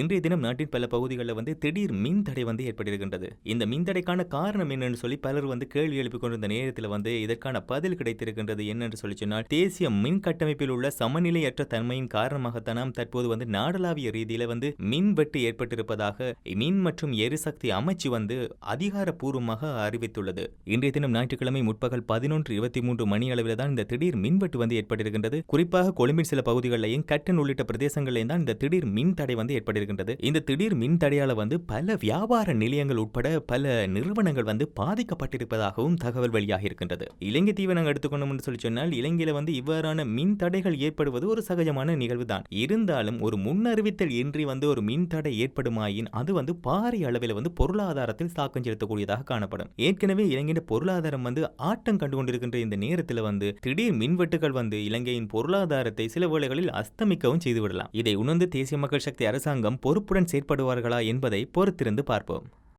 இன்றைய தினம் நாட்டின் பல பகுதிகளில் வந்து திடீர் மின் தடை வந்து ஏற்பட்டிருக்கின்றது. இந்த மின் தடைக்கான காரணம் என்னன்னு சொல்லி பலர் வந்து கேள்வி எழுப்பிக் கொண்டிருந்த நேரத்தில் வந்து இதற்கான பதில் கிடைத்திருக்கின்றது என்னென்று சொல்லி சொன்னால் தேசிய மின் கட்டமைப்பில் உள்ள சமநிலையற்ற தன்மையின் காரணமாகத்தான் நாம் தற்போது வந்து நாடளாவிய ரீதியில வந்து மின் வெட்டு ஏற்பட்டிருப்பதாக மின் மற்றும் எரிசக்தி அமைச்சு வந்து அதிகாரப்பூர்வமாக அறிவித்துள்ளது. இன்றைய தினம் ஞாயிற்றுக்கிழமை முற்பகல் பதினொன்று இருபத்தி மூன்று மணி அளவில் தான் இந்த திடீர் மின்வெட்டு வந்து ஏற்பட்டிருக்கின்றது. குறிப்பாக கொழும்பின் சில பகுதிகளிலையும் கட்டன் உள்ளிட்ட பிரதேசங்களிலும் தான் இந்த திடீர் மின் தடை வந்து ஏற்பட்டிருக்கின்றது இந்த திடீர் மின் தடையால வந்து பல வியாபார நிலையங்கள் உட்பட பல நிறுவனங்கள் வந்து பாதிக்கப்பட்டிருப்பதாகவும் தகவல் வெளியாக இருக்கின்றது. இலங்கை தீவை நாங்கள் எடுத்துக்கொண்டோம் என்று சொல்லி சொன்னால் இலங்கையில வந்து இவ்வாறான மின் தடைகள் ஏற்படுவது ஒரு சகஜமான நிகழ்வு தான் இருந்தாலும் ஒரு முன்னறிவித்தல் இன்றி வந்து ஒரு மின் தடை ஏற்படுமாயின் அது வந்து பாரிய அளவில் வந்து பொருளாதாரத்தில் தாக்கம் செலுத்தக்கூடியதாக காணப்படும். ஏற்கனவே இலங்கையின் பொருளாதாரம் வந்து ஆட்டம் கண்டு கொண்டிருக்கின்ற இந்த நேரத்தில் வந்து திடீர் மின்வெட்டுகள் வந்து இலங்கையின் பொருளாதாரத்தை சில வேளைகளில் அஸ்தமிக்கவும் செய்துவிடலாம். இதை உணர்ந்து தேசிய மக்கள் சக்தி அரசாங்கம் பொறுப்புடன் செயற்படுவார்களா என்பதை பொறுத்திருந்து பார்ப்போம்.